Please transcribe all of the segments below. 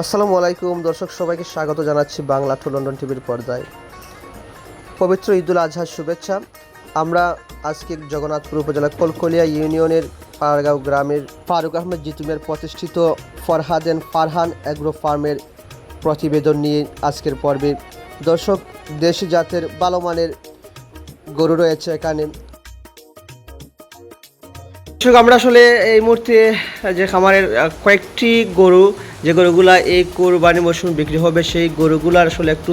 আসসালামু আলাইকুম। দর্শক, সবাইকে স্বাগত জানাচ্ছি বাংলা টু লন্ডন টিভির পর্দায়। পবিত্র ঈদুল আজহার শুভেচ্ছা। আমরা আজকে জগন্নাথপুর উপজেলা কলকলিয়া ইউনিয়নের পাড়গাঁও গ্রামের ফারুক আহমেদ জিতুমের প্রতিষ্ঠিত ফরহাদেন ফারহান অ্যাগ্রো ফার্মের প্রতিবেদন নিয়ে আজকের পর্বে। দর্শক দেশি জাতের ভালো মানের গরু রয়েছে এখানে। দর্শক আমরা আসলে এই মুহূর্তে যে খামারের কয়েকটি গরু যে গরুগুলা এই কোরবানি মৌসুম বিক্রি হবে সেই গরুগুলার আসলে একটু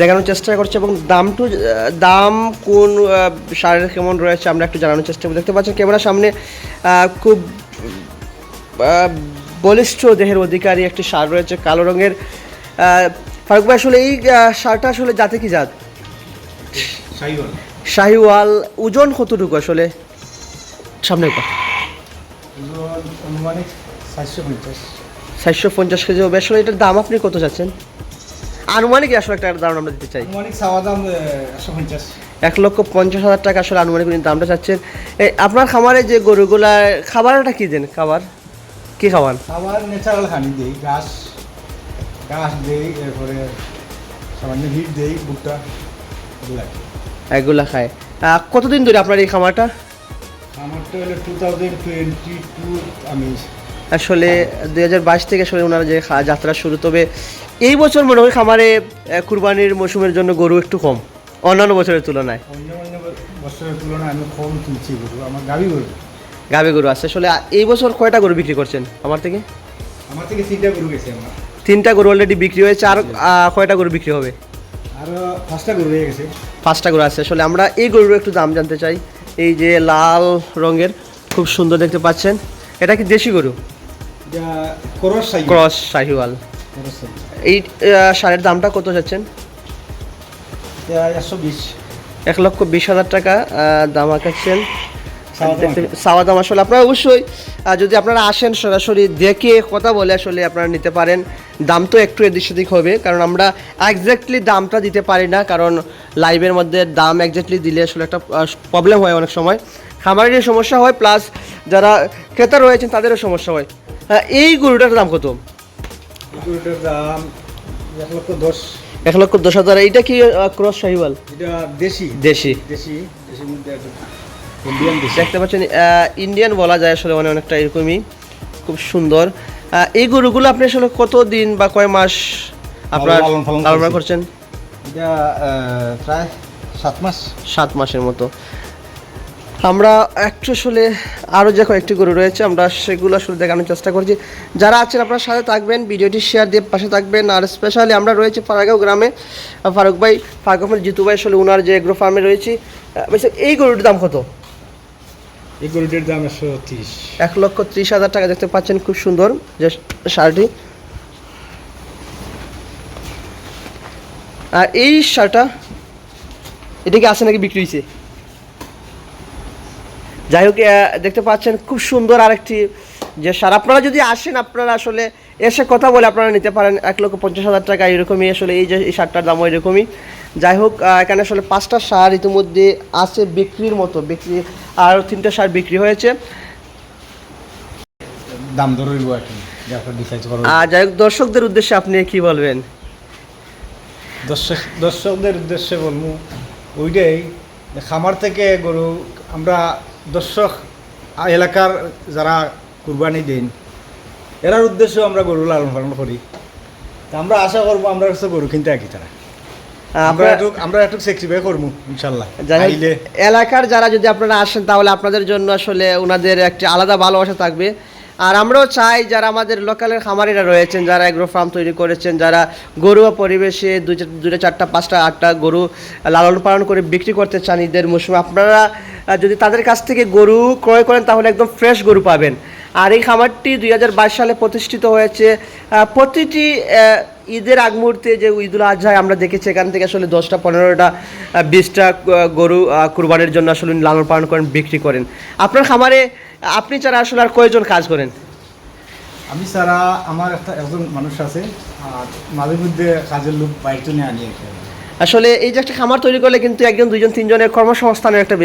দেখানোর চেষ্টা করছে এবং দামটু দাম কোন সারের কেমন রয়েছে আমরা একটু জানানোর চেষ্টা করব দেখতে পাচ্ছেন ক্যামেরার সামনে খুব বলিষ্ঠ দেহের অধিকারী একটি সার রয়েছে কালো রঙের। ফারুক ভাই আসলে এই সারটা আসলে জাতে কি জাত? শাহিওয়াল ওজন কতটুকু আসলে? সামনে কর অনুমানিক সাতশো পঞ্চাশ চারশো পঞ্চাশ কেজি হবে। আসলে এটার দাম আপনি কত চাচ্ছেন? আনুমানিক আসলে একটা দাম আমরা দিতে চাই। অনুমানিক চাওয়া দাম একশো পঞ্চাশ। এক লক্ষ পঞ্চাশ হাজার টাকা আসলে আনুমানিক উনি দামটা চাচ্ছেন। এই আপনার খামারে যে গরুগুলা খাবারটা কী দেন? খাবার? কি খাবার? আবার ন্যাচারাল হানি দেই ঘাস। ঘাস দেই এরপরে সামান্য হিট দেই ভুট্টা এগুলা। এগুলা খায়। কতদিন ধরে আপনার এই খামারটা? আমারটা হলো টু থাউজেন্ড টোয়েন্টি টু আমি আসলে দুই হাজার বাইশ থেকে আসলে ওনারা যে যাত্রা শুরু। তবে এই বছর মনে হয় খামারে কুরবানির মৌসুমের জন্য গরু একটু কম। অন্যান্য বছরের তুলনায়। অন্য অন্য বছরের তুলনায় আমি কম কিনছি গরু। আমার গাবি গরু। গরু আছে। আসলে এই বছর কয়টা গরু বিক্রি করছেন আমার থেকে? আমার থেকে তিনটা গরু গেছে আমার। তিনটা গরু অলরেডি বিক্রি হয়েছে। আর কয়টা গরু বিক্রি হবে? আরও পাঁচটা গরু হয়ে গেছে। পাঁচটা গরু আছে। আসলে আমরা এই গরুর একটু দাম জানতে চাই। এই যে লাল রঙের খুব সুন্দর দেখতে পাচ্ছেন। এটা কি দেশি গরু? ক্রস শাহিওয়াল এই সারের দামটা কত যাচ্ছেন? একশো বিশ। এক লক্ষ বিশ হাজার টাকা দাম আঁকাচ্ছেন। দাম দাম আসলে। আপনারা অবশ্যই যদি আপনারা আসেন সরাসরি দেখে কথা বলে আসলে আপনারা নিতে পারেন। দাম তো একটু এদিক সেদিক হবে কারণ আমরা একজ্যাক্টলি দামটা দিতে পারি না কারণ লাইভের মধ্যে দাম একজ্যাক্টলি দিলে আসলে একটা প্রবলেম হয় অনেক সময়। খামারের সমস্যা হয় প্লাস যারা ক্রেতা রয়েছেন তাদেরও সমস্যা হয়। এই গরুটার দাম কত? গরুটার দাম এক লক্ষ দশ। এক লক্ষ দশ হাজার। এইটা কি ক্রস শাহিওয়াল এটা দেশি। দেশি। দেশি দেশির মধ্যে ইন্ডিয়ান দেখতে পাচ্ছেন ইন্ডিয়ান বলা যায় আসলে মানে অনেকটা এরকমই। খুব সুন্দর। এই গরুগুলো আপনি আসলে কত দিন বা কয় মাস আপনার লালন। করছেন? এটা প্রায় সাত মাস। সাত মাসের মতো। আমরা একটু আসলে আরও যে কয়েকটি গরু রয়েছে আমরা সেগুলো আসলে দেখানোর চেষ্টা করছি। যারা আছেন আপনার সাথে থাকবেন ভিডিওটি শেয়ার দিয়ে পাশে থাকবেন। আর স্পেশালি আমরা রয়েছি ফারাগাঁও গ্রামে। ফারুক ভাই ফারুক জিতু ভাই আসলে ওনার যে এগ্রো ফার্মে রয়েছি। এই গরুটির দাম কত? এই দাম একশো তিরিশ। এক লক্ষ ত্রিশ হাজার টাকা দেখতে পাচ্ছেন, খুব সুন্দর যে আর এই শার্টটা, এটা কি আছে নাকি বিক্রি হয়েছে যাই হোক দেখতে পাচ্ছেন, খুব সুন্দর আরেকটি যে সার আপনারা যদি আসেন আপনারা আসলে এসে কথা বলে আপনারা নিতে পারেন। এক লক্ষ পঞ্চাশ হাজার টাকা এরকমই আসলে এই যে এই সারটার দামও এরকমই। যাই হোক এখানে আসলে পাঁচটা সার ইতিমধ্যে আছে বিক্রির মতো বিক্রি আর তিনটা সার বিক্রি হয়েছে। দাম দর আর যাই হোক দর্শকদের উদ্দেশ্যে আপনি কি বলবেন? দর্শক দর্শকদের উদ্দেশ্যে বলব ওইটাই খামার থেকে গরু আমরা দর্শক এলাকার যারা কুরবানি দিন। এরার উদ্দেশ্যে আমরা গরু লালন পালন করি। তা আমরা আশা করব আমরা হচ্ছে গরু কিনতে আঁকি তারা। আমরা একটু আমরা একটু করব ইনশাল্লাহ। এলাকার যারা যদি আপনারা আসেন তাহলে আপনাদের জন্য আসলে ওনাদের একটি আলাদা ভালোবাসা থাকবে। আর আমরাও চাই যারা আমাদের লোকালের খামারিরা রয়েছেন যারা এগ্রো ফার্ম তৈরি করেছেন যারা গরুয়া পরিবেশে দুইটা চারটা পাঁচটা আটটা গরু লালন পালন করে বিক্রি করতে চান ঈদের মৌসুমে আপনারা যদি তাদের কাছ থেকে গরু ক্রয় করেন তাহলে একদম ফ্রেশ গরু পাবেন। আর এই খামারটি দু হাজার বাইশ সালে প্রতিষ্ঠিত হয়েছে। প্রতিটি ঈদের আগ মুহূর্তে যে ঈদুল আজহায় আমরা দেখেছি এখান থেকে আসলে দশটা পনেরোটা বিশটা গরু কুরবানির জন্য আসলে লালন পালন করেন বিক্রি করেন। আপনার খামারে আপনি ছাড়া আসলে আর কয়জন কাজ করেন? আমি ছাড়া আমার একটা একজন মানুষ আছে আর মাঝে মধ্যে কাজের লোক বাইরে নিয়ে আনি আসলে এই যে একটা খামার তৈরি করলে কিন্তু একজন দুইজন তিনজনের কর্মসংস্থানের একটা